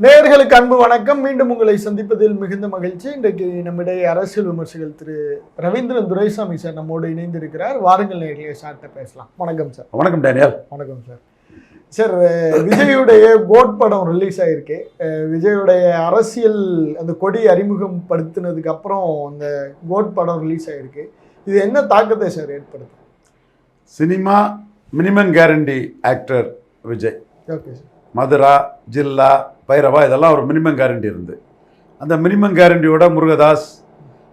நேயர்களுக்கு அன்பு வணக்கம். மீண்டும் உங்களை சந்திப்பதில் மிகுந்த மகிழ்ச்சி. இன்றைக்கு நம்மிடையே அரசியல் விமர்சகர் திரு ரவீந்திரன் துரைசாமி சார் நம்மோடு இணைந்திருக்கிறார். வாருங்கள் நேர்களே சார்ட்ட பேசலாம். வணக்கம் சார். வணக்கம் டேனியல். வணக்கம் சார். சார் விஜயுடைய கோட் படம் ரிலீஸ் ஆயிருக்கு. அஹ், விஜயுடைய அரசியல் அந்த கொடி அறிமுகப்படுத்தினதுக்கு அப்புறம் அந்த கோட் படம் ரிலீஸ் ஆயிருக்கு. இது என்ன தாக்கத்தை சார் ஏற்படுத்தும்? Cinema minimum guarantee actor Vijay. Okay sir. Madhura Jilla Bairavaa இதெல்லாம் ஒரு மினிமம் கேரண்டி இருந்து. அந்த மினிமம் கேரண்டியோட முருகதாஸ்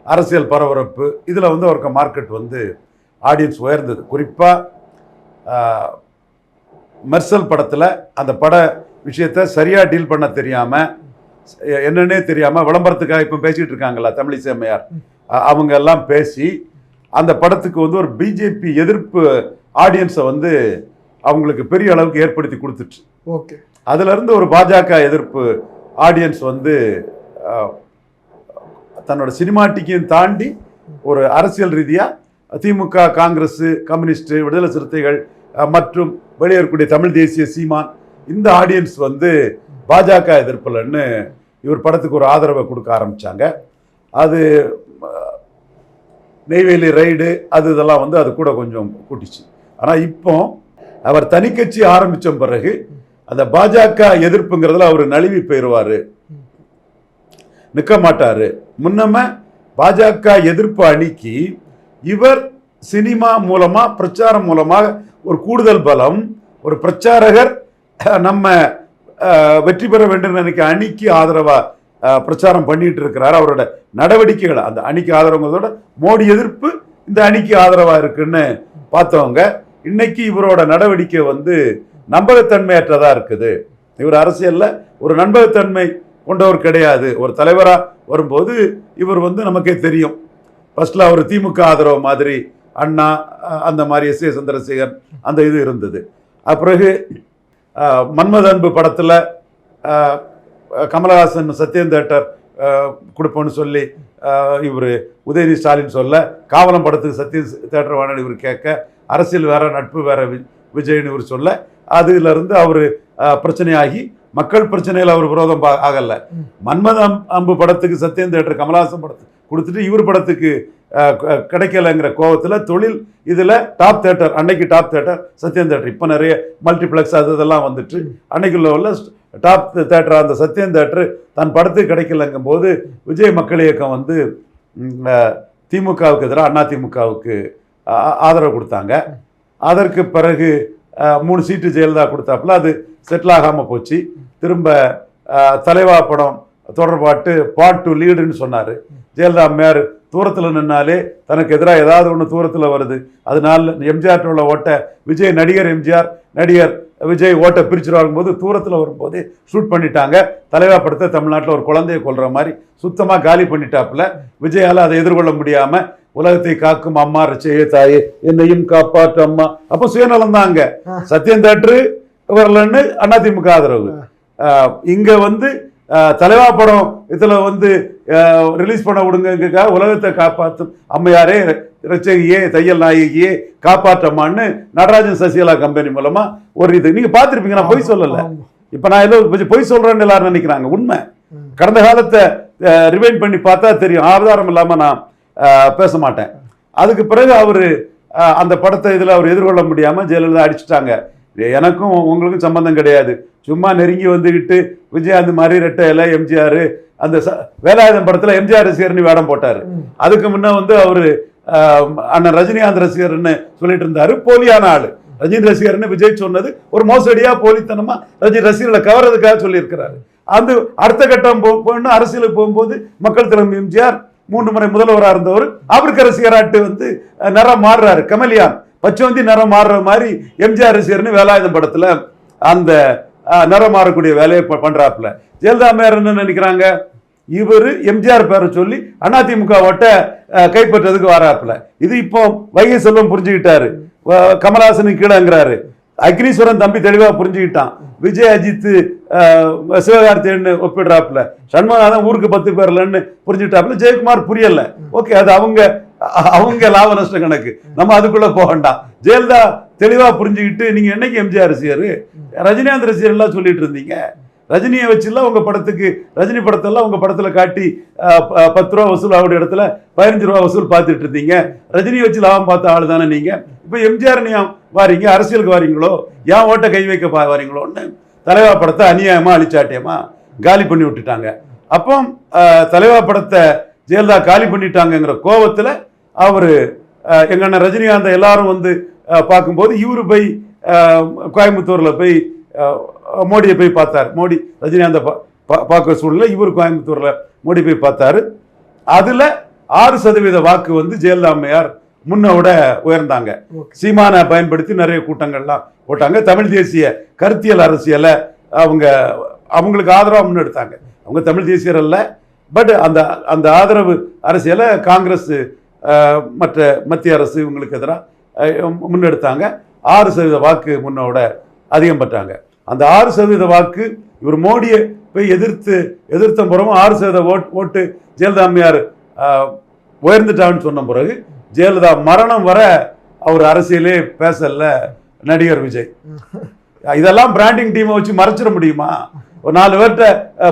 அரசியல் பரபரப்பு இதில் வந்து அவருக்கு மார்க்கெட் வந்து ஆடியன்ஸ் உயர்ந்தது. குறிப்பாக மெர்சல் படத்தில் அந்த பட விஷயத்தை சரியாக டீல் பண்ண தெரியாமல் என்னன்னே தெரியாமல் விளம்பரத்துக்காக இப்போ பேசிகிட்டு இருக்காங்களா தமிழிசை அம்மையார் அவங்க எல்லாம் பேசி அந்த படத்துக்கு வந்து ஒரு பிஜேபி எதிர்ப்பு ஆடியன்ஸை வந்து அவங்களுக்கு பெரிய அளவுக்கு ஏற்படுத்தி கொடுத்துட்டு ஓகே அதிலிருந்து ஒரு பாஜக எதிர்ப்பு ஆடியன்ஸ் வந்து தன்னோட சினிமாட்டிக்கையும் தாண்டி ஒரு அரசியல் ரீதியாக திமுக காங்கிரஸ் கம்யூனிஸ்ட் விடுதலை சிறுத்தைகள் மற்றும் வெளியே இருக்கக்கூடிய தமிழ் தேசிய சீமான் இந்த ஆடியன்ஸ் வந்து பாஜக எதிர்ப்புலன்னு இவர் படத்துக்கு ஒரு ஆதரவை கொடுக்க ஆரம்பிச்சாங்க. அது நெய்வேலி ரைடு அது இதெல்லாம் வந்து அது கூட கொஞ்சம் கூட்டிச்சு. ஆனால் இப்போ அவர் தனிக்கட்சி ஆரம்பித்த பிறகு அந்த பாஜக எதிர்ப்புங்கிறதுல அவர் நழுவி போயிடுவார் நிற்க மாட்டார். முன்னம பாஜக எதிர்ப்பு அணிக்கு இவர் சினிமா மூலமாக பிரச்சாரம் மூலமாக ஒரு கூடுதல் பலம் ஒரு பிரச்சாரகர் நம்ம வெற்றி பெற வேண்டும் நினைக்க அணிக்கு ஆதரவாக பிரச்சாரம் பண்ணிட்டு இருக்கிறார். அவரோட நடவடிக்கைகள் அந்த அணிக்கு ஆதரவுங்கிறதோட மோடி எதிர்ப்பு இந்த அணிக்கு ஆதரவாக இருக்குன்னு பார்த்தவங்க இன்னைக்கு இவரோட நடவடிக்கை வந்து நம்பகத்தன்மையற்றதாக இருக்குது. இவர் அரசியலில் ஒரு நண்பகத்தன்மை கொண்டவர் கிடையாது. ஒரு தலைவராக வரும்போது இவர் வந்து நமக்கே தெரியும். ஃபஸ்ட்டில் அவர் திமுக ஆதரவு மாதிரி அண்ணா அந்த மாதிரி எஸ் ஏ சந்திரசேகர் அந்த இது இருந்தது. அப்பிறகு பிறகு படத்தில் மன்மத அன்பு கமலஹாசன் சத்யன் தேட்டர் கொடுப்போன்னு சொல்லி இவர் உதயநிதி ஸ்டாலின் சொல்ல காவலம் படத்துக்கு சத்யன் தேட்டர் வாணன் இவர் கேட்க அரசியல் வேற நட்பு வேற விஜய்னு இவர் சொல்ல அதுலேருந்து அவர் பிரச்சனையாகி மக்கள் பிரச்சனையில் அவர் விரோதம் ஆகலை. மன்மதம் மன்மத அம்பு படத்துக்கு சத்யன் தேட்டர் கமலஹாசன் படத்துக்கு கொடுத்துட்டு இவர் படத்துக்கு க- கிடைக்கலங்கிற கோவத்தில் தொழில் இதில் டாப் தேட்டர் அன்னைக்கு டாப் தேட்டர் சத்யன் தேட்டர் இப்போ நிறைய மல்டிப்ளெக்ஸ் அது இதெல்லாம் வந்துட்டு அன்னைக்கு லெவலில் டாப் தேட்டர் அந்த சத்யன் தேட்டர் தன் படத்துக்கு கிடைக்கலங்கும் போது விஜய் மக்கள் இயக்கம் வந்து திமுகவுக்கு எதிராக அண்ணா திமுகவுக்கு ஆதரவு கொடுத்தாங்க. அதற்கு பிறகு மூணு சீட்டு ஜெயலலிதா கொடுத்தாப்புல அது செட்டில் ஆகாமல் போச்சு. திரும்ப தலைவா படம் தொடர்பாட்டு பாட் டூ லீடுன்னு சொன்னார். ஜெயலலிதா மேயர் தூரத்தில் நின்னாலே தனக்கு எதிராக ஏதாவது ஒன்று தூரத்தில் வருது. அதனால எம்ஜிஆர் உள்ள ஓட்டை விஜய் நடிகர் எம்ஜிஆர் நடிகர் விஜய் ஓட்டை பிரிச்சுருவாங்க போது தூரத்தில் வரும்போது ஷூட் பண்ணிட்டாங்க. தலைவா படத்தை தமிழ்நாட்டில் ஒரு குழந்தையை கொள்கிற மாதிரி சுத்தமாக காலி பண்ணிட்டாப்புல. விஜயால் அதை எதிர்கொள்ள முடியாமல் உலகத்தை காக்கும் அம்மா ரச்சையே தாயே என்னையும் காப்பாற்று அம்மா. அப்போ சுயநலம் தான் அங்க ஆ. சத்யம் தேட்டரு வரலன்னு அதிமுக ஆதரவு. இங்க வந்து தலைவா படம் இதுல வந்து ரிலீஸ் பண்ண விடுங்கக்காக உலகத்தை காப்பாற்றும் அம்மையாரே ரச்சகியே தையல் நாயகியே காப்பாற்றம்மான்னு நடராஜன் சசிகலா கம்பெனி மூலமா ஒரு இது. நீங்க பார்த்திருப்பீங்க நான் பொய் சொல்லல. இப்ப நான் ஏதோ கொஞ்சம் பொய் சொல்றேன்னு எல்லாரும் நினைக்கிறாங்க உண்மை. கடந்த காலத்தை ரிவைண்ட் பண்ணி பார்த்தா தெரியும். ஆதாரம் இல்லாம நான் பேச மாட்டேன் அதுக்கு பிறகு அவர் அந்த படத்தை இதில் அவர் எதிர்கொள்ள முடியாமல் ஜெயலலிதா அடிச்சிட்டாங்க. எனக்கும் உங்களுக்கும் சம்பந்தம் கிடையாது. சும்மா நெருங்கி வந்துக்கிட்டு விஜயகாந்த் மாதிரி ரெட்டை எம்ஜிஆர் அந்த ச- வேலாயுதம் படத்துல எம்ஜிஆர் ரசிகர்னு வேடம் போட்டார். அதுக்கு முன்ன வந்து அவரு ஆஹ், அண்ணன் ரஜினிகாந்த் ரசிகர்னு சொல்லிட்டு இருந்தாரு. போலியான ஆள். ரஜினி ரசிகர்னு விஜய் சொன்னது ஒரு மோசடியாக போலித்தனமாக ரஜினி ரசிகர்களை கவர்றதுக்காக சொல்லியிருக்கிறாரு. அந்த அடுத்த கட்டம் போ- போகணும் அரசியலுக்கு போகும்போது மக்கள் தலைமை எம்ஜிஆர் மூன்று முறை முதல்வராக இருந்தவர். அவருக்கு ரசிகராட்டு வந்து நிறம் மாறுறாரு. கமலியான் பச்சவந்தி நிறம் மாறுற மாதிரி எம்ஜிஆர் ரசிகர்னு வேலாயுதம் படத்தில் அந்த நிறம் மாறக்கூடிய வேலையை ப- ஜெயலலிதா அம்மையார் என்ன நினைக்கிறாங்க? இவர் எம்ஜிஆர் பேரை சொல்லி அதிமுக ஓட்ட கைப்பற்றதுக்கு வராப்புல. இது இப்போ வைகை செல்வம் புரிஞ்சுக்கிட்டாரு. கமலஹாசனுக்கு கீழேங்கிறாரு. அக்னீஸ்வரன் தம்பி தெளிவாக புரிஞ்சுக்கிட்டான். விஜய் அஜித் சிவகார்த்தியன்னு ஒப்பிடுறாப்புல. சண்முகநாதன் ஊருக்கு பத்து பேர்லன்னு புரிஞ்சுட்டாப்புல ஜெயக்குமார் புரியல. ஓகே அது அவங்க அவங்க லாப நஷ்ட கணக்கு. நம்ம அதுக்குள்ள போக வேண்டாம். ஜெயலலிதா தெளிவா புரிஞ்சுக்கிட்டு நீங்க என்னைக்கு எம்ஜிஆர் ரசிகர் ரஜினிகாந்த் ரசிகர் எல்லாம் சொல்லிட்டு இருந்தீங்க. ரஜினியை வச்சுலாம் உங்க படத்துக்கு ரஜினி படத்தெல்லாம் உங்க படத்துல காட்டி அஹ், பத்து ரூபா வசூல் ஆகுற இடத்துல பதினஞ்சு ரூபா வசூல் பார்த்துட்டு இருந்தீங்க. ரஜினியை வச்சு லாபம் பார்த்த ஆளு தானே நீங்க? இப்போ எம்ஜிஆர் நீ வாரீங்க? அரசியலுக்கு வாரீங்களோ? ஏன் ஓட்டை கை வைக்க பா- வாரீங்களோன்னு? தலைவா படத்தை அநியாயமாக அழிச்சாட்டியமாக காலி பண்ணி விட்டுட்டாங்க. அப்போ தலைவா படத்தை ஜெயலலிதா காலி பண்ணிட்டாங்கங்கிற கோபத்தில் அவர் அஹ், அண்ணன் ரஜினிகாந்த் எல்லாரும் வந்து பார்க்கும்போது இவரு போய் கோயம்புத்தூரில் போய் மோடியை போய் பார்த்தார். மோடி ரஜினிகாந்த பா- பார்க்குற சூழ்நிலை இவர் கோயம்புத்தூரில் மோடி போய் பார்த்தாரு. அதில் ஆறு சதவீத வாக்கு வந்து ஜெயலலிதா அம்மையார் முன்ன விட உயர்ந்தாங்க. சீமானை பயன்படுத்தி நிறைய கூட்டங்கள்லாம் போட்டாங்க. தமிழ் தேசிய கருத்தியல் அரசியலை அவங்க அவங்களுக்கு ஆதரவாக முன்னெடுத்தாங்க. அவங்க தமிழ் தேசியர் அல்ல. பட் அந்த அந்த ஆதரவு அரசியலை காங்கிரஸ் மற்ற மத்திய அரசு இவங்களுக்கு எதிராக முன்னெடுத்தாங்க. ஆறு சதவீத வாக்கு முன்னோட அதிகம் பெற்றாங்க. அந்த ஆறு சதவீத வாக்கு இவர் மோடியை போய் எதிர்த்து எதிர்த்த பிறகும் ஆறு சதவீத ஓட் ஓட்டு ஜெயலலிதா அம்மையார் உயர்ந்துட்டான்னு சொன்ன பிறகு ஜெயலலிதா மரணம் வர அவர் அரசியலே பேசல நடிகர் விஜய். இதெல்லாம் பிராண்டிங் டீமை வச்சு மறைச்சிட முடியுமா? ஒரு நாலு பேர்கிட்ட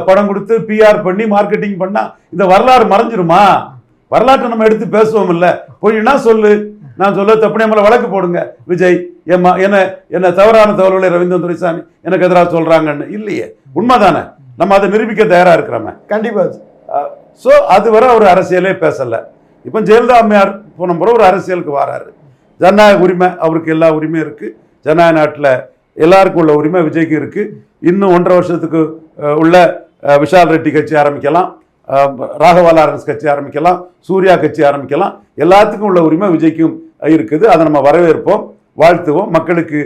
படம் கொடுத்து பிஆர் பண்ணி மார்க்கெட்டிங் பண்ணா இந்த வரலாறு மறைஞ்சிருமா? வரலாற்றை நம்ம எடுத்து பேசுவோம் இல்ல பொய்னா சொல்லு? நான் சொல்ல தப்புனே மேல வழக்கு போடுங்க. விஜய் ஏம்மா என்ன என்ன தவறான தகவல்களை ரவீந்திரன் துரைசாமி எனக்கு எதிராக சொல்றாங்கன்னு. இல்லையே. உண்மைதானே. நம்ம அதை நிரூபிக்க தயாரா இருக்கிறோமே. கண்டிப்பா. ஸோ அது வரை அவர் அரசியலே பேசல. இப்போ ஜெயலலிதா அம்மையார் போன முறை ஒரு அரசியலுக்கு வராரு. ஜனநாயக உரிமை அவருக்கு எல்லா உரிமையும் இருக்குது ஜனநாயக நாட்டில் எல்லாருக்கும் உள்ள உரிமை விஜய்க்கு இருக்குது இன்னும் ஒன்றரை வருஷத்துக்கு உள்ள விஷால் ரெட்டி கட்சி ஆரம்பிக்கலாம். அஹ், ராகவா லாரன்ஸ் கட்சி ஆரம்பிக்கலாம். சூர்யா கட்சி ஆரம்பிக்கலாம். எல்லாத்துக்கும் உள்ள உரிமை விஜய்க்கும் இருக்குது. அதை நம்ம வரவேற்போம் வாழ்த்துவோம். மக்களுக்கு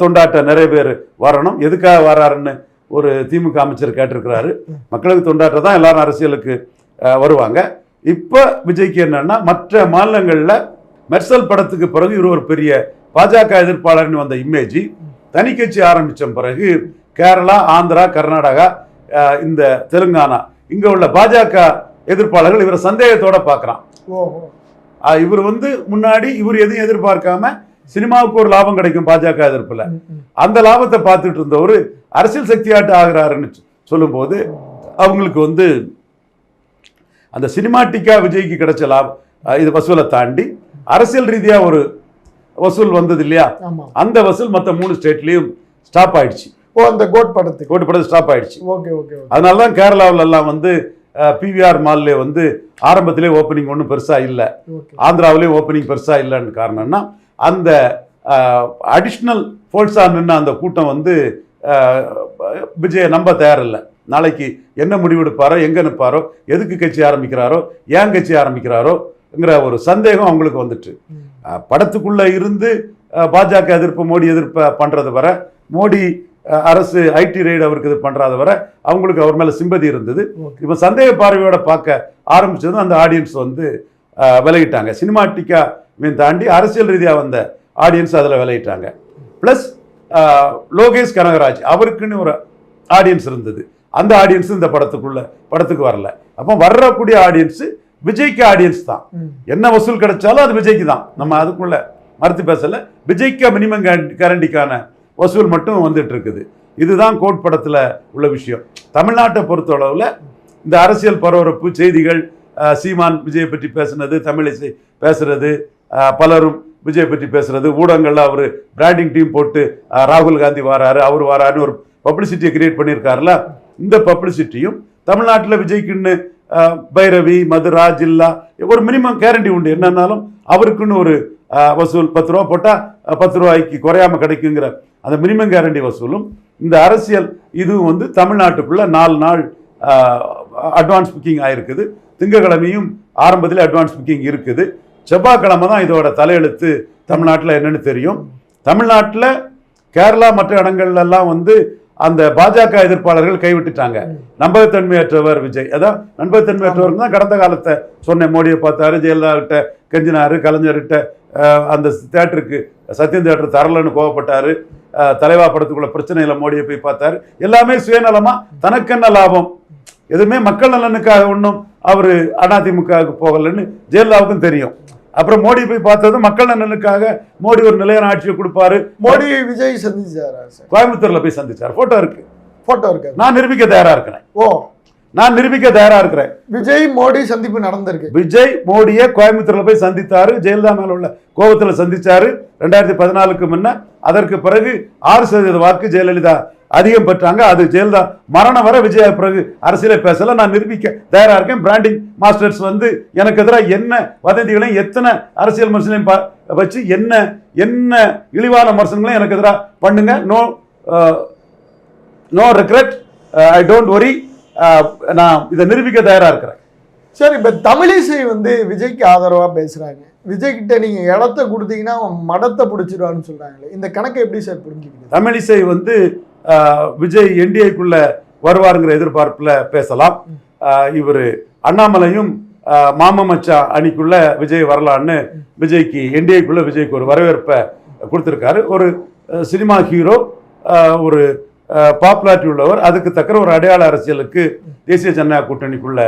தொண்டாட்ட நிறைய பேர் வரணும். எதுக்காக வராருன்னு ஒரு திமுக அமைச்சர் கேட்டிருக்கிறாரு. மக்களுக்கு தொண்டாட்டம் தான் எல்லாரும் அரசியலுக்கு வருவாங்க. இப்போ விஜய்க்கு என்னன்னா மற்ற மாநிலங்களில் மெர்சல் படத்துக்கு பிறகு இவர் ஒரு பெரிய பாஜக எதிர்ப்பாளர்னு வந்த இமேஜ் தனி கட்சி ஆரம்பித்த பிறகு கேரளா ஆந்திரா கர்நாடகா இந்த தெலுங்கானா இங்கே உள்ள பாஜக எதிர்ப்பாளர்கள் இவரை சந்தேகத்தோட பார்க்குறான். இவர் வந்து முன்னாடி இவர் எதையும் எதிர்பார்க்காம சினிமாவுக்கு ஒரு லாபம் கிடைக்கும் பாஜக எதிர்ப்புல. அந்த லாபத்தை பார்த்துட்டு இருந்தவர் அரசியல் சக்தியாட்டு ஆகிறாருன்னு சொல்லும்போது அவங்களுக்கு வந்து அந்த சினிமாட்டிக்கா விஜய்க்கு கிடைச்ச லாபம் இது வசூலை தாண்டி அரசியல் ரீதியா ஒரு வசூல் வந்தது இல்லையா அந்த வசூல் மற்ற மூணு ஸ்டேட்லயும் ஸ்டாப் ஆயிடுச்சு. ஓ அந்த கோட் படத்துக்கு. கோட்டு படத்து ஸ்டாப் ஆயிடுச்சு. ஓகே ஓகே அதனால தான் கேரளாவுல எல்லாம் வந்து பிவிஆர் மால்ல வந்து ஆரம்பத்திலே ஓப்பனிங் ஒன்றும் பெருசா இல்லை. ஓகே. ஆந்திராவிலேயும் ஓப்பனிங் பெருசா இல்லைன்னு காரணம்னா அந்த அடிஷ்னல் ஃபோர்ஸா நின்ன அந்த கூட்டம் வந்து விஜயை நம்ப தயாரில்லை. நாளைக்கு என்ன முடிவெடுப்பாரோ எங்கே நிற்பாரோ எதுக்கு கட்சி ஆரம்பிக்கிறாரோ ஏன் கட்சி ஆரம்பிக்கிறாரோங்கிற ஒரு சந்தேகம் அவங்களுக்கு வந்துட்டு. படத்துக்குள்ள இருந்து பாஜக எதிர்ப்பு மோடி எதிர்ப்பை பண்றது வர மோடி அரசு ஐடி ரைடு அவருக்கு இது பண்றது வர அவங்களுக்கு அவர் மேல சிம்பதி இருந்தது. இப்போ சந்தேக பார்வையோட பார்க்க ஆரம்பிச்சதும் அந்த ஆடியன்ஸ் வந்து விலகிட்டாங்க. சினிமாட்டிக்கா மீன் தாண்டி அரசியல் ரீதியாக வந்த ஆடியன்ஸ் அதில் விலகிட்டாங்க. ப்ளஸ் லோகேஷ் கனகராஜ் அவருக்குன்னு ஒரு ஆடியன்ஸ் இருந்தது. அந்த ஆடியன்ஸ் இந்த படத்துக்குள்ள படத்துக்கு வரல. அப்போ வர்றக்கூடிய ஆடியன்ஸ் விஜய்க்கு ஆடியன்ஸ் தான். என்ன வசூல் கிடைச்சாலும் அது விஜய்க்கு தான். நம்ம அதுக்குள்ள மறுத்து பேசல. விஜய்க்கு மினிமம் கேரண்டிக்கான வசூல் மட்டும் வந்துட்டு இருக்குது இதுதான் கோட் படத்துல உள்ள விஷயம். தமிழ்நாட்டை பொறுத்தளவுல இந்த அரசியல் பரபரப்பு செய்திகள் சீமான் விஜயை பற்றி பேசுனது தமிழிசை பேசுறது பலரும் விஜய் பற்றி பேசுறது ஊடகங்கள்ல அவர் பிராண்டிங் டீம் போட்டு ராகுல் காந்தி வராரு அவர் வராருன்னு ஒரு பப்ளிசிட்டியை கிரியேட் பண்ணியிருக்காருல இந்த பப்ளிசிட்டியும் தமிழ்நாட்டில் விஜய்க்குன்னு பைரவி மதுரா ஜில்லா ஒரு மினிமம் கேரண்டி உண்டு. என்னன்னாலும் அவருக்குன்னு ஒரு வசூல் பத்து ரூபா போட்டால் பத்து ரூபாய்க்கு குறையாம கிடைக்குங்கிற அந்த மினிமம் கேரண்டி வசூலும். இந்த அரசியல் இதுவும் வந்து தமிழ்நாட்டுக்குள்ளே நாலு நாள் அட்வான்ஸ் புக்கிங் ஆயிருக்குது. திங்கக்கிழமையும் ஆரம்பத்தில் அட்வான்ஸ் புக்கிங் இருக்குது. செவ்வாய்க்கிழமை தான் இதோட தலையெழுத்து தமிழ்நாட்டில் என்னென்னு தெரியும். தமிழ்நாட்டில் கேரளா மற்ற இடங்கள்லாம் வந்து அந்த பாஜக எதிர்ப்பாளர்கள் கைவிட்டுட்டாங்க. நம்பகத்தன்மையற்றவர் விஜய். அதான் நம்பகத்தன்மையற்றவர் தான் கடந்த காலத்தை சொன்னேன். மோடியை பார்த்தாரு ஜெயலலிதா கிட்ட கெஞ்சினாரு கலைஞர்கிட்ட அந்த தேட்டருக்கு சத்யம் தேட்டர் தரலன்னு கோவப்பட்டாரு. தலைவா படத்துக்குள்ள பிரச்சனையில மோடியை போய் பார்த்தாரு. எல்லாமே சுயநலமா தனக்கென்ன லாபம்? எதுவுமே மக்கள் நலனுக்காக ஒன்றும் அவரு அதிமுகவுக்கு போகலன்னு ஜெயலலிதாவுக்கும் தெரியும். அப்புறம் மோடி போய் பார்த்தது மக்கள் நலனுக்காக மோடி ஒரு நிலையான ஆட்சியை கொடுப்பாரு. மோடி விஜய் சந்திச்சாரா சார்? கோயம்புத்தூர்ல போய் சந்திச்சார். போட்டோ இருக்கு. போட்டோ இருக்காது நான் நிரூபிக்க தயாரா இருக்கிறேன். ஓ. நான் நிரூபிக்க தயாரா இருக்கிறேன். விஜய் மோடி சந்திப்பு நடந்திருக்கு. விஜய் மோடியை கோயம்புத்தூர்ல போய் சந்தித்தாரு. ஜெயலலிதா மேல உள்ள கோபத்துல சந்திச்சாரு. ரெண்டாயிரத்தி பதினாலுக்கு முன்ன. அதற்கு பிறகு ஆறு சதவீத வாக்கு ஜெயலலிதா அதிகம் பெற்றாங்க. அது ஜெயலலிதா மரணம் வரை விஜய் பிறகு அரசியலை பேசல. நான் நிரூபிக்க தயாரா இருக்கேன். பிராண்டிங் மாஸ்டர்ஸ் வந்து எனக்கு எதிராக என்ன வதந்திகளையும் எத்தனை அரசியல் விமர்சனையும் பா- வச்சு என்ன என்ன இழிவான விமர்சனங்களையும் எனக்கு எதிராக பண்ணுங்க. No no regret I don't worry நான் இதை நிரூபிக்க தயாரா இருக்கிறேன். சரி இப்ப தமிழிசை வந்து விஜய்க்கு ஆதரவா பேசுறாங்க. விஜய் கிட்ட நீங்க இடத்த கொடுத்தீங்கன்னா அவன் மடத்தை பிடிச்சிருவான்னு சொல்றாங்களே. இந்த கணக்கை எப்படி சார் புரிஞ்சுக்கிறது தமிழிசை வந்து விஜய் என்டிஏக்குள்ள வருவாருங்கிற எதிர்பார்ப்பில் பேசலாம். இவர் அண்ணாமலையும் மாமமச்சா மாம அணிக்குள்ள விஜய் வரலான்னு விஜய்க்கு என்டிஏக்குள்ள விஜய்க்கு ஒரு வரவேற்பை கொடுத்துருக்காரு. ஒரு சினிமா ஹீரோ ஒரு பாப்புலாரிட்டி உள்ளவர். அதுக்கு தக்கிற ஒரு அடையாள அரசியலுக்கு தேசிய ஜனநாயக கூட்டணிக்குள்ள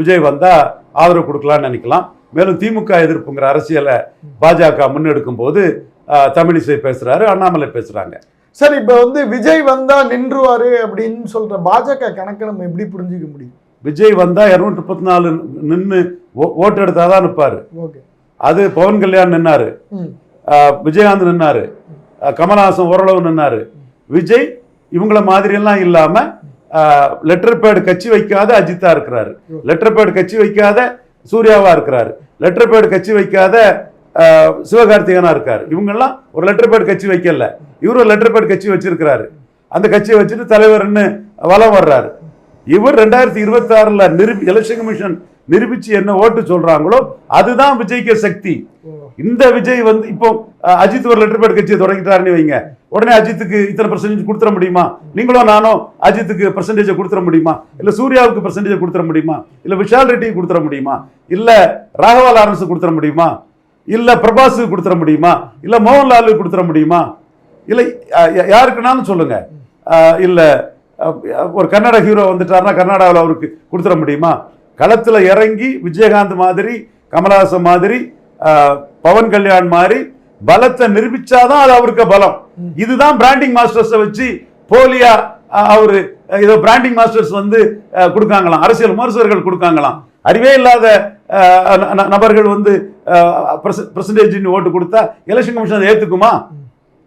விஜய் வந்தால் ஆதரவு கொடுக்கலாம்னு நினைக்கலாம். மேலும் திமுக எதிர்ப்புங்கிற அரசியலை பாஜக முன்னெடுக்கும் போது தமிழிசை பேசுகிறாரு அண்ணாமலை பேசுகிறாங்க சார் இப்ப வந்து விஜய் வந்தா நின்றுவாரு அப்படின்னு சொல்ற பாஜக கணக்கை நம்ம எப்படி புரிஞ்சுக்க முடியும்? விஜய் வந்தா இருநூற்றி முப்பத்தி நாலு நின்று ஓட்டு எடுத்தாதான் நிற்பாரு ஓகே. அது பவன் கல்யாண் நின்னாரு. விஜயகாந்த் நின்னாரு. கமலஹாசன் ஓரளவு நின்னாரு. விஜய் இவங்கள மாதிரியெல்லாம் இல்லாம லெட்டர் பேடு கட்சி வைக்காத அஜித்தா இருக்கிறாரு. லெட்டர் பேடு கட்சி வைக்காத சூர்யாவா இருக்கிறாரு. லெட்டர் பேடு கட்சி வைக்காத சிவகார்த்திகனாக இருக்கார். இவங்கெல்லாம் ஒரு லெட்டர் பேட் கட்சி வைக்கல. இவரு ஒரு லெட்டர் பேட் கட்சி வச்சிருக்கிறாரு. அந்த கட்சியை வச்சுட்டு தலைவர்னு வலம் வர்றாரு. இவர் ரெண்டாயிரத்தி இருபத்தி ஆறுல நிரூபி எலெக்ஷன் கமிஷன் நிரூபித்து என்ன ஓட்டு சொல்றாங்களோ அதுதான் விஜய்க்கு சக்தி. இந்த விஜய் வந்து இப்போ அஜித் ஒரு லெட்டர் பேட் கட்சியை தொடங்கிட்டாருன்னு வைங்க. உடனே அஜித்துக்கு இத்தனை பர்சன்டேஜ் கொடுத்துட முடியுமா? நீங்களும் நானும் அஜித்துக்கு பர்சன்டேஜை கொடுத்துட முடியுமா? இல்ல சூர்யாவுக்கு பர்சன்டேஜை கொடுத்துட முடியுமா? இல்ல விஷால் ரெட்டிக்கு கொடுத்துட முடியுமா? இல்ல ராகவா லாரன்ஸுக்கு கொடுத்துட முடியுமா? இல்லை பிரபாஸுக்கு கொடுத்துட முடியுமா? இல்லை மோகன்லாலுக்கு கொடுத்துட முடியுமா? இல்லை யாருக்குனாலும் சொல்லுங்க. இல்லை ஒரு கன்னட ஹீரோ வந்துட்டாருன்னா கர்நாடகாவில் அவருக்கு கொடுத்துட முடியுமா? களத்தில் இறங்கி விஜயகாந்த் மாதிரி கமலஹாசன் மாதிரி பவன் கல்யாண் மாதிரி பலத்தை நிரூபிச்சாதான் அது அவருக்கு பலம். இதுதான் பிராண்டிங் மாஸ்டர்ஸை வச்சு போலியா அவரு ஏதோ பிராண்டிங் மாஸ்டர்ஸ் வந்து கொடுக்காங்களாம். அரசியல் விமர்சகர்கள் கொடுக்காங்களாம். அறிவே இல்லாத நபர்கள் வந்து பிரசன்டேஜ் ஓட்டு கொடுத்தா எலெக்ஷன் கமிஷன் அதை ஏற்றுக்குமா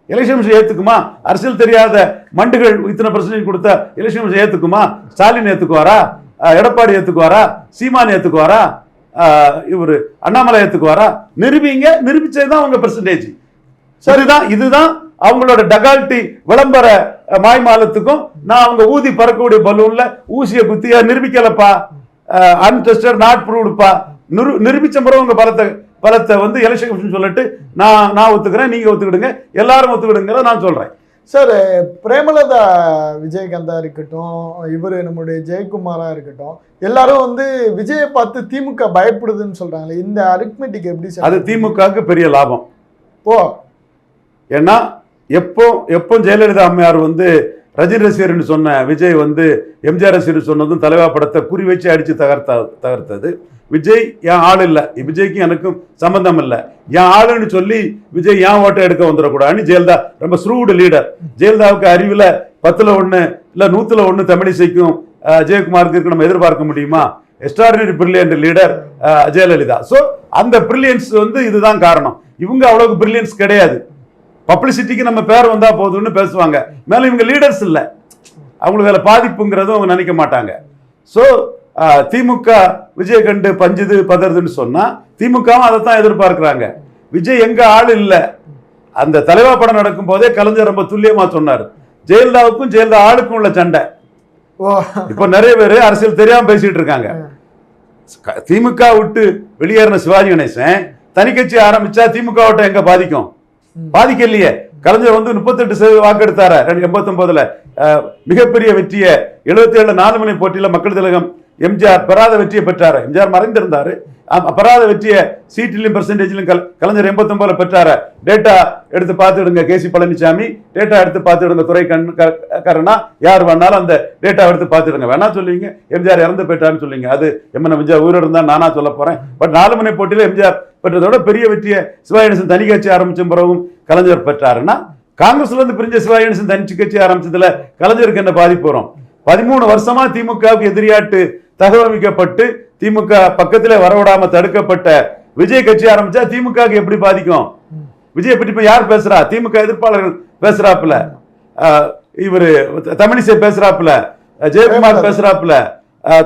எலெக்ஷன் கமிஷன் ஏத்துக்குமா? அரசியல் தெரியாத மண்டுகள் இத்தனை பிரசன்டேஜ் கொடுத்தா எலெக்ஷன் கமிஷன் ஏற்றுக்குமா ஸ்டாலின் ஏற்றுக்குவாரா எடப்பாடி ஏற்றுக்குவாரா சீமான் ஏற்றுக்குவாரா இவர் இவரு அண்ணாமலை ஏற்றுக்குவாரா நிரூபிங்க நிரூபிச்சது தான் அவங்க பெர்சன்டேஜ் சரிதான் இதுதான் அவங்களோட டகால்ட்டி விளம்பர மாய்மாலத்துக்கும் நான் அவங்க ஊதி பறக்கக்கூடிய பலூன்ல ஊசியை குத்தியா நிரூபிக்கலப்பா? அன்டெஸ்டட் நாட் ப்ரூவ்டுப்பா நிரு நிரூபிச்ச பிறகு உங்க பலத்தை பலத்தை வந்து எலெக்ஷன் கமிஷன் சொல்லிட்டு நான் நான் ஒத்துக்கிறேன் நீங்க ஒத்துக்கிடுங்க எல்லாரும் ஒத்துக்கிடுங்கிறத நான் சொல்றேன். சார் பிரேமலதா விஜயகாந்தா இருக்கட்டும் இவர் நம்முடைய ஜெயக்குமாரா இருக்கட்டும் எல்லாரும் வந்து விஜயை பார்த்து திமுக பயப்படுதுன்னு சொல்றாங்களே இந்த அரித்மெட்டிக் எப்படி சார்? அது திமுகவுக்கு பெரிய லாபம். ஓ. ஏன்னா எப்போ எப்போ ஜெயலலிதா அம்மையார் வந்து ரஜினி ரசிகர்னு சொன்ன விஜய் வந்து எம்ஜிஆர் ரசிகர் சொன்னதும் தலைவா படத்தை குறி வச்சு அடித்து தகர்த்த தகர்த்தது. விஜய் என் ஆள் இல்லை. விஜய்க்கும் எனக்கும் சம்மந்தம் இல்லை. என் ஆளுன்னு சொல்லி விஜய் ஏன் ஓட்டை எடுக்க வந்துடக்கூடாதுன்னு ஜெயலலிதா ரொம்ப ஸ்ரூடு லீடர் ஜெயலலிதாவுக்கு அறிவில் பத்தில் ஒன்று இல்லை நூற்றில் ஒன்று தமிழிசைக்கும் அஹ், ஜெயக்குமாருக்கு இருக்கு நம்ம எதிர்பார்க்க முடியுமா? Extraordinary brilliant leader Jayalalithaa. So அந்த பிரில்லியன்ஸ் வந்து இதுதான் காரணம். இவங்க அவ்வளோக்கு பிரில்லியன்ஸ் கிடையாது. பப்ளிசிட்டிக்கு நம்ம பேர் வந்தா போதும்னு பேசுவாங்க. மேலும் இவங்க லீடர்ஸ் இல்லை. அவங்களுக்கு அதில் பாதிப்புங்கிறதும் அவங்க நினைக்க மாட்டாங்க. ஸோ திமுக விஜய் கண்டு பஞ்சுது பதறுதுன்னு சொன்னா திமுகவும் அதை தான் எதிர்பார்க்கிறாங்க. விஜய் எங்க ஆள் இல்லை. அந்த தலைவா படம் நடக்கும் போதே கலைஞர் ரொம்ப துல்லியமா சொன்னார். ஜெயலலிதாவுக்கும் ஜெயலலிதா ஆளுக்கும் உள்ள சண்டை. இப்போ நிறைய பேர் அரசியல் தெரியாம பேசிட்டு இருக்காங்க. திமுக விட்டு வெளியேறின சிவாஜி கணேசன் தனி கட்சி ஆரம்பிச்சா திமுக ஓட்டை எங்க பாதிக்கும்? பாதிக்கலையே கலைஞர் வந்து முப்பத்தெட்டு சதவீத வாக்கு எடுத்தாரு எண்பத்தி ஒன்பதுல மிகப்பெரிய வெற்றியை எழுபத்தி ஏழு நாலு மணி போட்டியில மக்கள் திலகம் எம்ஜிஆர் பெறாத வெற்றியை பெற்றாரு. எம்ஜிஆர் மறைந்திருந்தாரு. பெறாத வெற்றியை சீட்டிலும் பெர்சன்டேஜிலும் கல் கலைஞர் எண்பத்தொன்பதுல பெற்றாரு. டேட்டா எடுத்து பார்த்துடுங்க கேசி பழனிசாமி டேட்டா எடுத்து பார்த்துடுங்க துறை கண் கரணா. யார் வேணாலும் அந்த டேட்டா எடுத்து பார்த்துடுங்க. வேணா சொல்லுவீங்க. எம்ஜிஆர் இறந்து போயிட்டாருன்னு சொல்லுவீங்க. அது எம்என் எம்ஜிஆர் உயிரிழந்தா நானா சொல்ல போறேன். பட் நாலு மணி போட்டியில் எம்ஜிஆர் பெற்றதோட பெரிய வெற்றியை சிவாஜி கணேசன் தனி கட்சி ஆரம்பிச்ச பிறகும் கலைஞர் பெற்றாருன்னா காங்கிரஸ்ல இருந்து பிரிஞ்ச சிவாஜி தனிச்சு கட்சி ஆரம்பிச்சதுல கலைஞருக்கு என்ன பாதிப்பு வரும்? பதிமூணு வருஷமா திமுகவுக்கு எதிரியாட்டு தகவமைக்கப்பட்டு திமுக பக்கத்துல வரவிடாம தடுக்கப்பட்ட விஜய் கட்சி ஆரம்பிச்சா திமுகவுக்கு எப்படி பாதிக்கும்? விஜய் பற்றி இப்ப யார் பேசுறா? திமுக எதிர்ப்பாளர்கள் பேசுறாப்புல. இவரு தமிழிசை பேசுறாப்புல. ஜெயக்குமார் பேசுறாப்புல.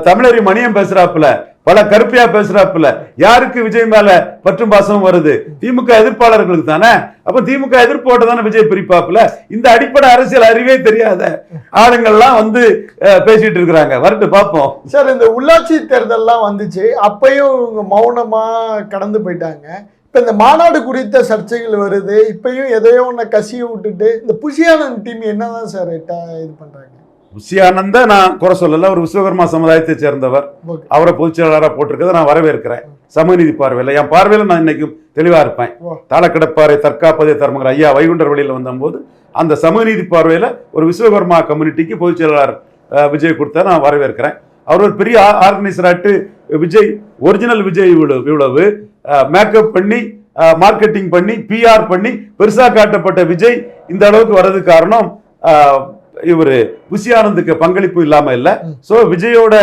தமிழறி மணியம் பேசுறாப்புல. பல கருப்பையா பேசுறாப்புல. யாருக்கு விஜய் மேல பற்றும் பாசமும் வருது? திமுக எதிர்ப்பாளர்களுக்கு தானே? அப்ப திமுக எதிர்ப்போட்ட தானே விஜய் பிரிப்பாப்புல? இந்த அடிப்படை அரசியல் அறிவே தெரியாத ஆளுங்கள்லாம் வந்து பேசிட்டு இருக்கிறாங்க. வரட்டு பார்ப்போம் சார் இந்த உள்ளாட்சி தேர்தல்லாம் வந்துச்சு. அப்பயும் இவங்க மௌனமா கடந்து போயிட்டாங்க. இப்ப இந்த மாநாடு குறித்த சர்ச்சைகள் வருது. இப்பயும் எதையோ ஒன்று கசிய விட்டுட்டு இந்த புஷியானந்த் டீம் என்னதான் சார் இது பண்றாங்க? புஷியானந்த நான் குறை சொல்லல. ஒரு விஸ்வகர்மா சமுதாயத்தை சேர்ந்தவர். அவரை பொதுச் செயலாளராக போட்டிருக்கதை நான் வரவேற்கிறேன். சமூகநீதி பார்வையில். என் பார்வையில் நான் இன்னைக்கும் தெளிவாக இருப்பேன். தாளக்கிடப்பாறை தற்காப்பதே தர்மங்கிற ஐயா வைகுண்டர் வழியில் வந்தபோது அந்த சமூகநீதி பார்வையில் ஒரு விஸ்வகர்மா கம்யூனிட்டிக்கு பொதுச் செயலாளர் அஹ், விஜய் கொடுத்தா நான் வரவேற்கிறேன். அவர் ஒரு பெரிய ஆர்கனைசராட்டு விஜய் ஒரிஜினல் விஜய் இவ்வளவு இவ்வளவு. மேக்கப் பண்ணி மார்க்கெட்டிங் பண்ணி பிஆர் பண்ணி பெருசா காட்டப்பட்ட விஜய் இந்த அளவுக்கு வர்றதுக்கு காரணம் இவர் புஷியானந்துக்கு பங்களிப்பு இல்லாம இல்ல. சோ விஜயோட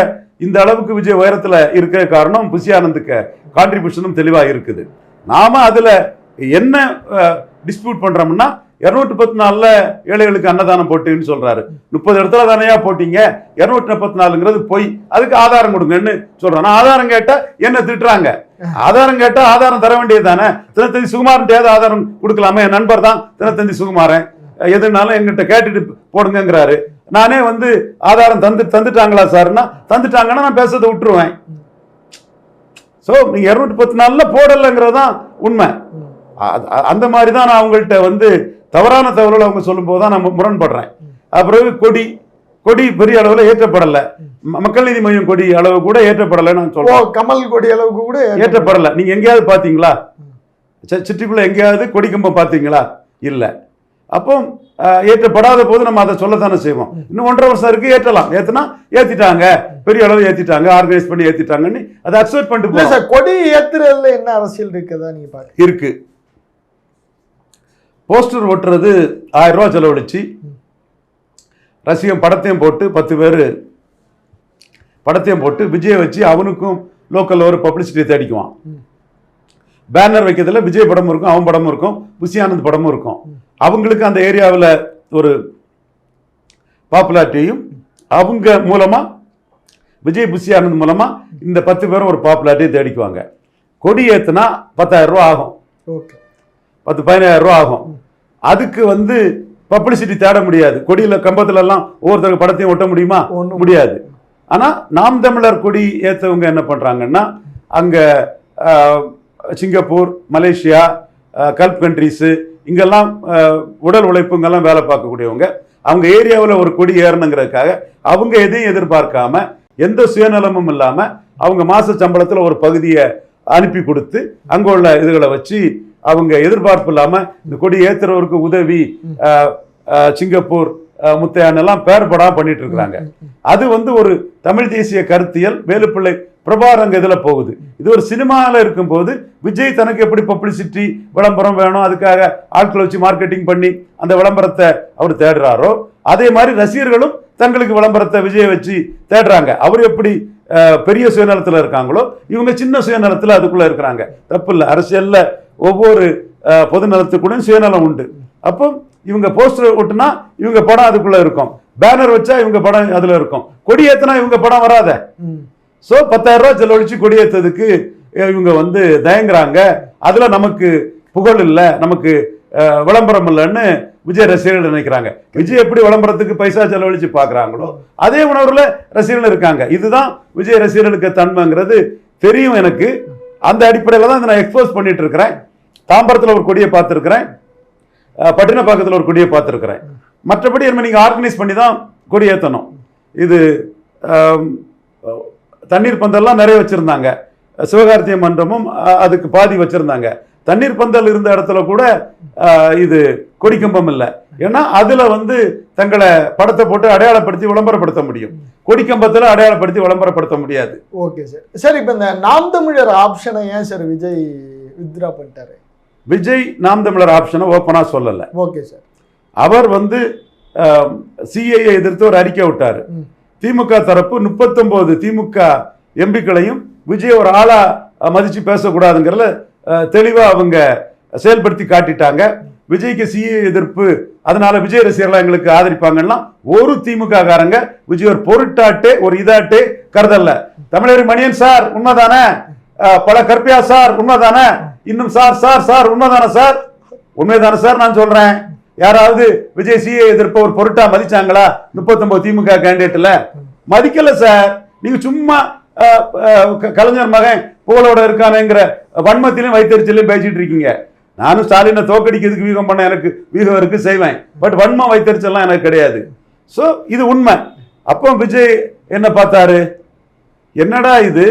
இந்த அளவுக்கு விஜய் உயரத்துல இருக்க காரணம் புஷியானந்துக்கு கான்ட்ரிபியூஷனும் தெளிவா இருக்குது. நாம அதுல என்ன டிஸ்பியூட் பண்றோம்னா இருநூற்றி பத்து நாலுல ஏழைகளுக்கு அன்னதானம் போட்டீங்கன்னு சொல்றாரு. முப்பது இடத்துல தானையா போட்டீங்க? இருநூற்றி நாற்பத்தி நாலுங்கிறது பொய். அதுக்கு ஆதாரம் கொடுங்கன்னு சொல்றேன் நான் ஆதாரம் கேட்டா என்ன திட்டுறாங்க? ஆதாரம் கேட்டா ஆதாரம் தர வேண்டியது தானே? தினத்தந்தி சுகுமாரன் ஆதாரம் கொடுக்கலாமே? என் நண்பர் தான் தினத்தந்தி சுகுமாரன். எதுனாலும் என்கிட்ட கேட்டுட்டு போடுங்கங்கிறாரு. நானே வந்து ஆதாரம் தந்து தந்துட்டாங்களா சார்னா தந்துட்டாங்கன்னா நான் பேசுறதை விட்டுருவேன். ஸோ நீங்க இருநூற்றி பத்து நாள்ல போடலைங்கிறது தான் உண்மை அந்த மாதிரி தான் நான் அவங்கள்ட்ட வந்து தவறான தகவல்களை அவங்க சொல்லும்போது தான் நான் முரண்படுறேன். அப்புறம் கொடி கொடி பெரிய அளவில் ஏற்றப்படலை. மக்கள் நீதி மையம் கொடி அளவு கூட ஏற்றப்படலை நான் சொல்றேன். கமல் கொடி அளவுக்கு கூட ஏற்றப்படலை. நீங்க எங்கேயாவது பார்த்தீங்களா? சிட்டிக்குள்ள எங்கேயாவது கொடி கம்பம் பார்த்தீங்களா? இல்லை. அப்போ ஏற்றப்படாத போது நம்ம அதை சொல்லத்தானே செய்வோம். இன்னும் ஒன்றரை வருஷம் இருக்கு ஏற்றலாம். ஏத்துனா ஏத்திட்டாங்க. பெரிய அளவு ஏத்திட்டாங்க ஆர்கனைஸ் பண்ணி ஏத்திட்டாங்கன்னு அதை அக்செப்ட் பண்ணிட்டு போகலாம். சார் கொடி ஏத்துறதுல என்ன அரசியல் இருக்குதா நீங்க பாருங்க இருக்கு. போஸ்டர் ஒட்டுறது ஆயிரம் ரூபாய் செலவழிச்சு ரசிகம் படத்தையும் போட்டு பத்து பேர் படத்தையும் போட்டு விஜயை வச்சு அவனுக்கும் லோக்கல்ல ஒரு பப்ளிசிட்டி தேடிக்குவான். பேனர் வைக்கிறதுல விஜய் படமும் இருக்கும் அவன் படமும் இருக்கும் புஷி ஆனந்த் படமும் இருக்கும். அவங்களுக்கு அந்த ஏரியாவில் ஒரு பாப்புலாரிட்டியும் அவங்க மூலமா விஜய் புஷி ஆனந்த் மூலமா இந்த பத்து பேரும் ஒரு பாப்புலாரிட்டியை தேடிக்குவாங்க. கொடி ஏத்துனா பத்தாயிரம் ரூபா ஆகும். ஓகே. பத்து பதினாயிரம் ரூபா ஆகும். அதுக்கு வந்து பப்ளிசிட்டி தேட முடியாது. கொடியில கம்பத்துல எல்லாம் ஒவ்வொருத்தருக்கு படத்தையும் ஒட்ட முடியுமா? ஒண்ணும் முடியாது. ஆனா நாம் தமிழர் கொடி ஏத்தவங்க என்ன பண்றாங்கன்னா அங்க சிங்கப்பூர் மலேசியா கல்ப் கண்ட்ரிஸு இங்கெல்லாம் உடல் உழைப்புங்கெல்லாம் வேலை பார்க்கக்கூடியவங்க. அவங்க ஏரியாவில் ஒரு கொடி ஏறணுங்கிறதுக்காக அவங்க எதையும் எதிர்பார்க்காம எந்த சுயநலமும் இல்லாம அவங்க மாச சம்பளத்துல ஒரு பகுதியை அனுப்பி கொடுத்து அங்க உள்ள இதுகளை வச்சு அவங்க எதிர்பார்ப்பு இல்லாம இந்த கொடி ஏத்துறவருக்கு உதவி சிங்கப்பூர் முத்தையான் எல்லாம் பேர்படா பண்ணிட்டு இருக்கிறாங்க. அது வந்து ஒரு தமிழ் தேசிய கருத்தியல் வேலுப்பிள்ளை பிரபாரங்க இதில் போகுது. இது ஒரு சினிமாவில் இருக்கும்போது விஜய் தனக்கு எப்படி பப்ளிசிட்டி விளம்பரம் வேணும் அதுக்காக ஆட்களை வச்சு மார்க்கெட்டிங் பண்ணி அந்த விளம்பரத்தை அவர் தேடுறாரோ அதே மாதிரி ரசிகர்களும் தங்களுக்கு விளம்பரத்தை விஜயை வச்சு தேடுறாங்க. அவர் எப்படி பெரிய சுயநலத்தில் இருக்காங்களோ இவங்க சின்ன சுயநலத்தில் அதுக்குள்ளே இருக்கிறாங்க. தப்பு இல்லை அரசியலில் ஒவ்வொரு பொது நலத்துக்குள்ளும் சுயநலம் உண்டு. அப்போ இவங்க போஸ்டர் ஒட்டுனா இவங்க படம் அதுக்குள்ளே இருக்கும். பேனர் வச்சா இவங்க படம் அதில் இருக்கும். கொடி ஏத்துனா இவங்க படம் வராத. ஸோ பத்தாயிரம் ரூபா செலவழிச்சு கொடியேற்றதுக்கு இவங்க வந்து தயங்குறாங்க. அதில் நமக்கு புகழ் இல்லை நமக்கு விளம்பரம் இல்லைன்னு விஜய் ரசிகர்கள் நினைக்கிறாங்க. விஜய் எப்படி விளம்பரத்துக்கு பைசா செலவழிச்சு பார்க்குறாங்களோ அதே உணர்வில் ரசிகர்கள் இருக்காங்க. இதுதான் விஜய் ரசிகர்களுக்கு தன்மைங்கிறது தெரியும் எனக்கு. அந்த அடிப்படையில் தான் இதை நான் எக்ஸ்போஸ் பண்ணிட்டு இருக்கிறேன். தாம்பரத்தில் ஒரு கொடியை பார்த்துருக்குறேன். பட்டினப்பாக்கத்தில் ஒரு கொடியை பார்த்துருக்குறேன். மற்றபடி நம்ம நீங்கள் ஆர்கனைஸ் பண்ணி தான் கொடி ஏற்றணும் இது தண்ணீர் பந்தல்லாம் நிறைய வச்சுருந்தாங்க. சிவகார்த்திய மன்றமும் அதுக்கு பாதி வச்சுருந்தாங்க. தண்ணீர் பந்தல் இருந்த இடத்துல கூட இது கொடிக்கம்பம் இல்லை. ஏன்னா அதில் வந்து தங்களை படத்தை போட்டு அடையாளப்படுத்தி விளம்பரப்படுத்த முடியும். கொடிக்கம்பத்தில் அடையாளப்படுத்தி விளம்பரப்படுத்த முடியாது. Okay sir. சார் இப்போ இந்த நாம் தமிழர் ஆப்ஷனை ஏன் சார் விஜய் வித்ரா பண்ணிட்டாரு? விஜய் நாம் தமிழர் ஆப்ஷனை ஓப்பனாக சொல்லலை. Okay sir. அவர் வந்து சிஐஏ எதிர்த்து ஒரு அறிக்கை விட்டார். திமுக தரப்பு முப்பத்தொம்போது திமுக எம்பிக்களையும் விஜய் ஒரு ஆளா மதிச்சு பேசக்கூடாதுங்கிறத தெளிவா அவங்க செயல்படுத்தி காட்டிட்டாங்க. விஜய்க்கு சிஏ எதிர்ப்பு அதனால விஜய் ரசிகர்கள் எங்களுக்கு ஆதரிப்பாங்கன்னா ஒரு திமுக காரங்க விஜய் ஒரு பொருட்டாட்டே ஒரு இதாட்டே கருதல்ல. தமிழர் மணியன் சார் உண்மைதானே? பல கற்பியா சார் உண்மைதானே? இன்னும் சார் சார் சார் உண்மைதானே சார்? உண்மைதானே சார் நான் சொல்றேன். யாராவது விஜய் சிஏ எதிர்ப்ப ஒரு பொருட்டா மதிச்சாங்களா? முப்பத்தொன்பது திமுக கேண்டிடேட்ல. மதிக்கல சார். நீங்க சும்மா கலைஞர் மகன் புகழோட இருக்கானுங்கிற வன்மத்திலையும் வைத்தறிச்சலையும் பேசிட்டு இருக்கீங்க. நானும் ஸ்டாலினை தோக்கடிக்கிறதுக்கு வீகம் பண்ண எனக்கு வீகம் இருக்கு செய்வேன். பட் வன்மம் வைத்தறிச்சல்லாம் எனக்கு கிடையாது. ஸோ இது உண்மை. அப்போ விஜய் என்ன பார்த்தாரு? என்னடா இது?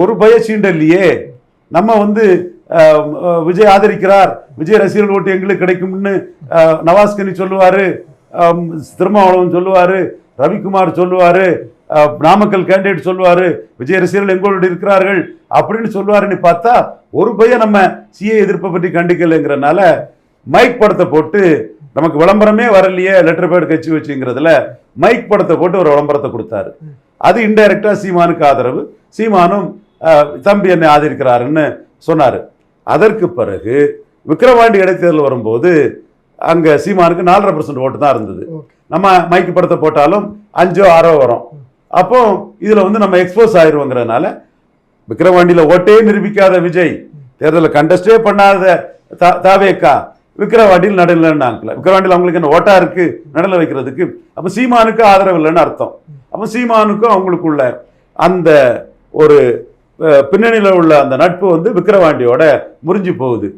ஒரு பய சீண்டல்லையே. நம்ம வந்து விஜய் ஆதரிக்கிறார். விஜய் ரசிகர்கள் ஓட்டு எங்களுக்கு கிடைக்கும்னு நவாஸ்கனி சொல்லுவார் திருமாவளவன் சொல்லுவார் ரவிக்குமார் சொல்லுவார் நாமக்கல் கேண்டிடேட் சொல்லுவார் விஜய் ரசிகர்கள் எங்களோடு இருக்கிறார்கள் அப்படின்னு சொல்லுவாருன்னு பார்த்தா ஒரு பையன் நம்ம சிஏ எதிர்ப்பை பற்றி கண்டிக்கலைங்கிறனால மைக் படத்தை போட்டு நமக்கு விளம்பரமே வரலையே லெட்டர் பேட் கட்சி வச்சுங்கிறதுல மைக் படத்தை போட்டு ஒரு விளம்பரத்தை கொடுத்தாரு. அது இன்டைரக்டாக சீமானுக்கு ஆதரவு. சீமானும் தம்பி என்னை ஆதரிக்கிறாருன்னு சொன்னார். அதற்கு பிறகு விக்கிரவாண்டி இடைத்தேர்தல் வரும்போது அங்க சீமானுக்கு நாலரை பர்சன்ட் ஓட்டு தான் இருந்தது. நம்ம மைக்கு படத்தை போட்டாலும் அஞ்சோ ஆறோ வரும். அப்போ இதுல வந்து நம்ம எக்ஸ்போஸ் ஆயிருவோங்கிறதுனால விக்கிரவாண்டியில ஓட்டே நிரூபிக்காத விஜய் தேர்தலில் கண்டஸ்டே பண்ணாத தா- தாவேக்கா விக்கிரவாண்டியில் நடுநிலைன்னாங்கல விக்கிரவாண்டியில் அவங்களுக்கு என்ன ஓட்டா இருக்கு நடுல வைக்கிறதுக்கு. அப்ப சீமானுக்கு ஆதரவு இல்லைன்னு அர்த்தம். அப்ப சீமானுக்கும் அவங்களுக்குள்ள அந்த ஒரு பின்னணியில உள்ள அந்த நட்பு வந்து விக்கிரவாண்டியோட முறிஞ்சு போகுது.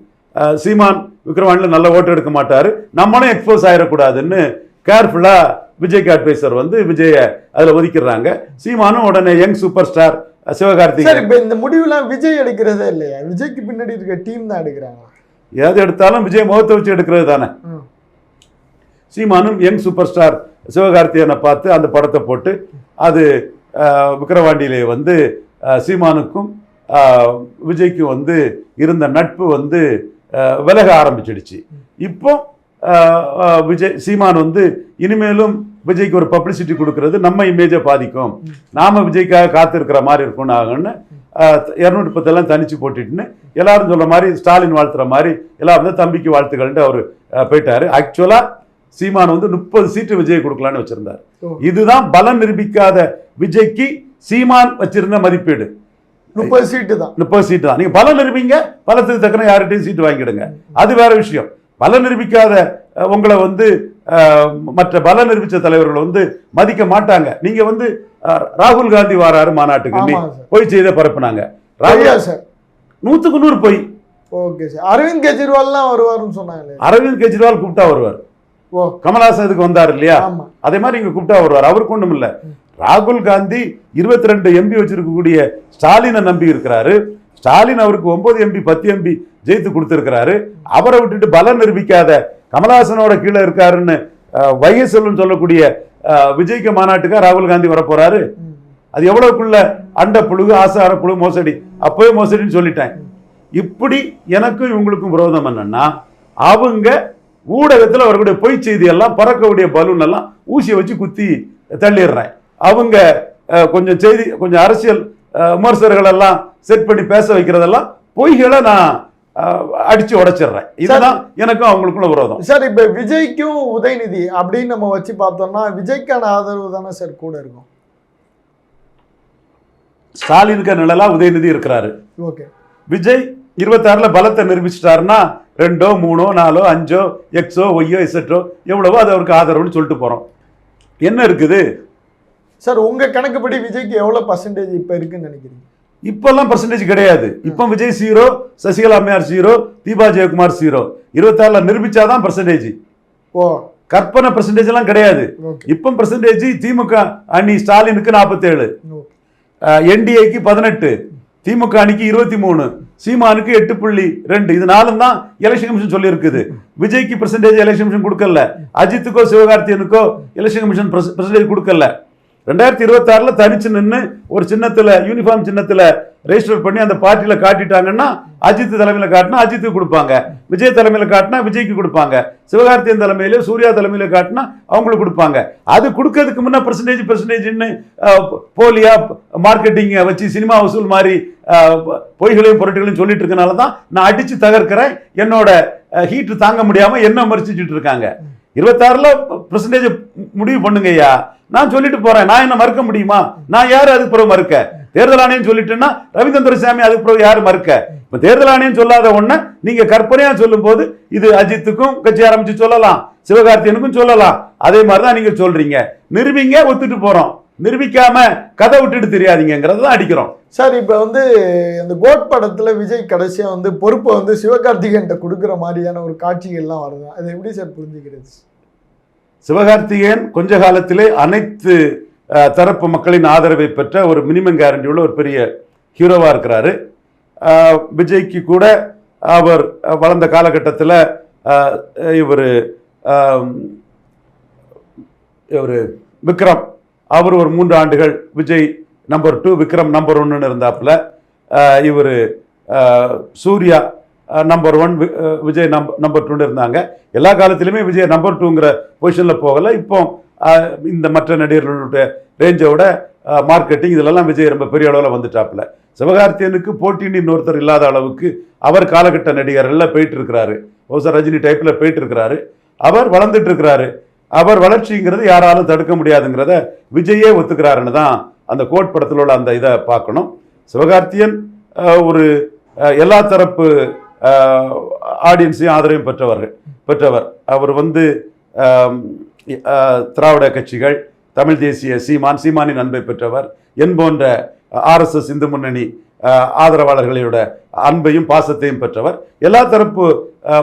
சீமான் விக்கிரவாண்டியில் நல்ல ஓட்டு எடுக்க மாட்டாரு. நம்மளும் எக்ஸ்போஸ் ஆயிடக்கூடாதுன்னு கேர்ஃபுல்லா விஜய்க்கு அட்வைசர் வந்து விஜய அதுல ஒதுக்கிடுறாங்க. சீமானும் உடனே யங் சூப்பர் ஸ்டார் சிவகார்த்திகேயன். இப்ப இந்த முடிவுலாம் விஜய் எடுக்கிறதே இல்லையா? விஜய்க்கு பின்னாடி இருக்க டீம் தான் எடுக்கிறாங்க எது எடுத்தாலும் விஜய் முகத்தை வச்சு எடுக்கிறது தானே. சீமானும் யங் சூப்பர் ஸ்டார் சிவகார்த்தியனை பார்த்து அந்த படத்தை போட்டு அது அஹ், விக்கிரவாண்டியிலே வந்து சீமானுக்கும் விஜய்க்கும் வந்து இருந்த நட்பு வந்து விலக ஆரம்பிச்சிடுச்சு. இப்போ விஜய் சீமான் வந்து இனிமேலும் விஜய்க்கு ஒரு பப்ளிசிட்டி கொடுக்கறது நம்ம இமேஜை பாதிக்கும். நாம விஜய்க்காக காத்திருக்கிற மாதிரி இருக்கும்னு ஆகும்னு இரநூத்தி பத்தெல்லாம் தனிச்சு போட்டுட்டுன்னு எல்லாரும் சொல்ற மாதிரி ஸ்டாலின் வாழ்த்துற மாதிரி எல்லாரும் வந்து தம்பிக்கு வாழ்த்துக்கள்ன்ட்டு அவர் போயிட்டாரு. ஆக்சுவலா சீமான் வந்து முப்பது சீட்டு விஜய் கொடுக்கலான்னு வச்சிருந்தார். இதுதான் பலம் நிரூபிக்காத விஜய்க்கு சீமான் வச்சிருந்த மதிப்பீடு. முப்பது சீட்டு தான். முப்பது சீட்டு தான். நீங்க பலம் நிரூபிங்க. பலத்துக்கு தக்கன யார்கிட்டயும் சீட்டு வாங்கிடுங்க. அது வேற விஷயம். பலம் நிரூபிக்காத உங்களை வந்து மற்ற பலம் நிரூபிச்ச தலைவர்கள் வந்து மதிக்க மாட்டாங்க. நீங்க வந்து ராகுல் காந்தி வாராரு மாநாட்டுக்கு. பொய் செய்த பரப்புனாங்க. ராகுல் சார். நூத்துக்கு நூறு பொய். Okay sir. அரவிந்த் கெஜ்ரிவால்லாம் வருவாருன்னு சொன்னாங்களே. அரவிந்த் கெஜ்ரிவால் கூப்பிட்டா வருவார். கமல்ஹாசன் இதுக்கு வந்தார் இல்லையா? அதே மாதிரி இங்க கூப்பிட்டா வருவார். அவருக்கு ஒண்ணும் இல்ல. ராகுல் காந்தி இருபத்தி ரெண்டு எம்பி வச்சிருக்கக்கூடிய ஸ்டாலினை நம்பி இருக்கிறாரு. ஸ்டாலின் அவருக்கு ஒன்பது எம்பி பத்து எம்பி ஜெயித்து கொடுத்திருக்கிறாரு. அவரை விட்டுட்டு பலம் நிரூபிக்காத கமலஹாசனோட கீழே இருக்காருன்னு வைகை சொல்லக்கூடிய விஜய்க்கு மாநாட்டுக்கா ராகுல் காந்தி வரப்போறாரு. அது எவ்வளவுக்குள்ள அண்ட புழுகு ஆசார புழு மோசடி. அப்பவே மோசடின்னு சொல்லிட்டேன். இப்படி எனக்கும் இவங்களுக்கும் விரோதம் என்னன்னா அவங்க ஊடகத்துல அவர்களுடைய பொய் செய்தி எல்லாம் பறக்கக்கூடிய பலூன் எல்லாம் ஊசியை வச்சு குத்தி தள்ளிடுறேன் அவங்க கொஞ்சம் செய்தி கொஞ்சம் அரசியல் அஹ், விமர்சகர்கள் எல்லாம் செட் பண்ணி பேச வைக்கிறதெல்லாம் பொய்களை நான் அடிச்சு உடைச்சிடுறேன். இதுதான் எனக்கும் அவங்களுக்குள்ள விரோதம். சார் இப்ப விஜய்க்கும் உதயநிதி அப்படின்னு நம்ம வச்சு பார்த்தோம்னா விஜய்க்கான ஆதரவு தானே சார் கூட இருக்கும்? ஸ்டாலினுக்கு நிழலா உதயநிதி இருக்கிறாரு. ஓகே. விஜய் இருபத்தாறுல பலத்தை நிரூபிச்சிட்டாருன்னா ரெண்டோ மூணோ நாலோ அஞ்சோ எக்ஸோ ஒய்யோ இசட்டோ எவ்வளவோ அது அவருக்கு ஆதரவுன்னு சொல்லிட்டு போறோம். என்ன இருக்குது? சார் உங்க கணக்குப்படி விஜய்க்கு எவ்வளவு பர்சன்டேஜ் இப்ப இருக்குன்னு நினைக்கிறீங்க? இப்பெல்லாம் பர்சன்டேஜ் கிடையாது. இப்போ விஜய் ஜீரோ சசிகலா அம்மையார் ஜீரோ தீபா ஜெயக்குமார் ஜீரோ இருபத்தாறுல நிரூபிச்சாதான் பர்சன்டேஜ் ஓ. கற்பனை பர்சன்டேஜ் எல்லாம் கிடையாது. இப்போ பர்சன்டேஜ் திமுக அணி ஸ்டாலினுக்கு நாற்பத்தேழு என்டிஏக்கு பதினெட்டு. திமுக அணிக்கு இருபத்தி மூணு. சீமானுக்கு எட்டு புள்ளி ரெண்டு. இது தான் எலெக்ஷன் கமிஷன் சொல்லியிருக்குது. விஜய்க்கு பெர்சன்டேஜ் எலெக்ஷன் கமிஷன் கொடுக்கல. அஜித்துக்கோ சிவகார்த்தியனுக்கோ எலெக்ஷன் கமிஷன் பெர்சன்டேஜ் கொடுக்கல. ரெண்டாயிரத்தி இருபத்தாறில் தனிச்சு நின்று ஒரு சின்னத்தில் யூனிஃபார்ம் சின்னத்தில் ரெஜிஸ்டர் பண்ணி அந்த பார்ட்டியில் காட்டிட்டாங்கன்னா அஜித் தலைமையில் காட்டினா அஜித்துக்கு கொடுப்பாங்க. விஜய் தலைமையில் காட்டினா விஜய்க்கு கொடுப்பாங்க. சிவகார்த்தியன் தலைமையில சூர்யா தலைமையில் காட்டினா அவங்களுக்கு கொடுப்பாங்க. அது கொடுக்கறதுக்கு முன்னே பர்சன்டேஜ் பர்சன்டேஜ்னு போலியா மார்க்கெட்டிங்கை வச்சு சினிமா வசூல் மாதிரி பொய்களையும் பொருட்களையும் சொல்லிட்டு இருக்கனால தான் நான் அடித்து தகர்க்கிறேன். என்னோட ஹீட்டு தாங்க முடியாமல் என்ன மறுச்சிட்டு இருக்காங்க. இருபத்தாறுல பர்சன்டேஜ் முடிவு பண்ணுங்க ஐயா. நான் சொல்லிட்டு போறேன். நான் என்ன மறுக்க முடியுமா? நான் யார் அதுக்கு பிறகு மறுக்க? தேர்தல் ஆணையம் சொல்லிட்டுன்னா ரவிச்சந்திர சாமி அதுக்கு பிறகு யாரு மறுக்க. இப்ப தேர்தல் ஆணையம் சொல்லாத ஒண்ண நீங்க கற்பனையா சொல்லும் போது இது அஜித்துக்கும் கட்சி ஆரம்பிச்சு சொல்லலாம் சிவகார்த்தியனுக்கும் சொல்லலாம். அதே மாதிரி தான் நீங்க சொல்றீங்க. நிரூபிங்க ஒத்துட்டு போறோம். நிரூபிக்காம கதை விட்டுட்டு தெரியாதீங்கிறத தான் அடிக்கிறோம். சார் இப்போ வந்து அந்த கோட் படத்துல விஜய் கடைசியா வந்து பொறுப்பை வந்து சிவகார்த்திகேயன்ட்ட கொடுக்குற மாதிரியான ஒரு காட்சிகள்லாம் வருது? அது எப்படி சார் புரிஞ்சுக்கிறது? சிவகார்த்திகேயன் கொஞ்ச காலத்திலே அனைத்து தரப்பு மக்களின் ஆதரவை பெற்ற ஒரு மினிமம் கேரண்டி உள்ள ஒரு பெரிய ஹீரோவாக இருக்கிறாரு. விஜய்க்கு கூட அவர் வளர்ந்த காலகட்டத்தில் இவர் இவர் விக்ரம் அவர் ஒரு மூன்று ஆண்டுகள் Vijay number two Vikram number ஒன்றுன்னு இருந்தாப்புல இவர் சூர்யா நம்பர் ஒன் விஜய் நம்ப நம்பர் டூன்னு இருந்தாங்க. எல்லா காலத்திலுமே விஜய் நம்பர் டூங்கிற பொசிஷனில் போகலை. இப்போ இந்த மற்ற நடிகர்களுடைய ரேஞ்சோட மார்க்கெட்டிங் இதிலெல்லாம் விஜய் ரொம்ப பெரிய அளவில் வந்துட்டாப்புல. சிவகார்த்தியனுக்கு போட்டின்னு இன்னொருத்தர் இல்லாத அளவுக்கு அவர் காலகட்ட நடிகர்கள்லாம் போயிட்டு இருக்கிறாரு ஓசர் ரஜினி டைப்பில் போயிட்டு இருக்கிறாரு அவர் வளர்ந்துட்டு இருக்கிறாரு அவர் வளர்ச்சிங்கிறது யாராலும் தடுக்க முடியாதுங்கிறத விஜயே ஒத்துக்கிறாருன்னு தான் அந்த கோட் படத்தில் உள்ள அந்த இதை பார்க்கணும். சிவகார்த்தியன் ஒரு எல்லா தரப்பு ஆடியன்ஸையும் ஆதரவையும் பெற்றவர்கள் பெற்றவர். அவர் வந்து திராவிட கட்சிகள் தமிழ் தேசிய சீமான் சீமானின் அன்பை பெற்றவர் என் போன்ற ஆர்எஸ்எஸ் இந்து முன்னணி ஆதரவாளர்களோட அன்பையும் பாசத்தையும் பெற்றவர் எல்லா தரப்பு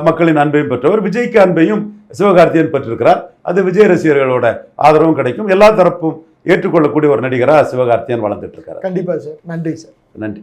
மக்களின் அன்பையும் பெற்றவர் விஜய்க்கு அன்பையும் சிவகார்த்தியன் பெற்றிருக்கிறார். அது விஜய் ரசிகர்களோட ஆதரவும் கிடைக்கும். எல்லா தரப்பும் ஏற்றுக்கொள்ளக்கூடிய ஒரு நடிகராக சிவகார்த்தியன் வளர்ந்துட்டு இருக்காரு. கண்டிப்பா சார். நன்றி சார். நன்றி.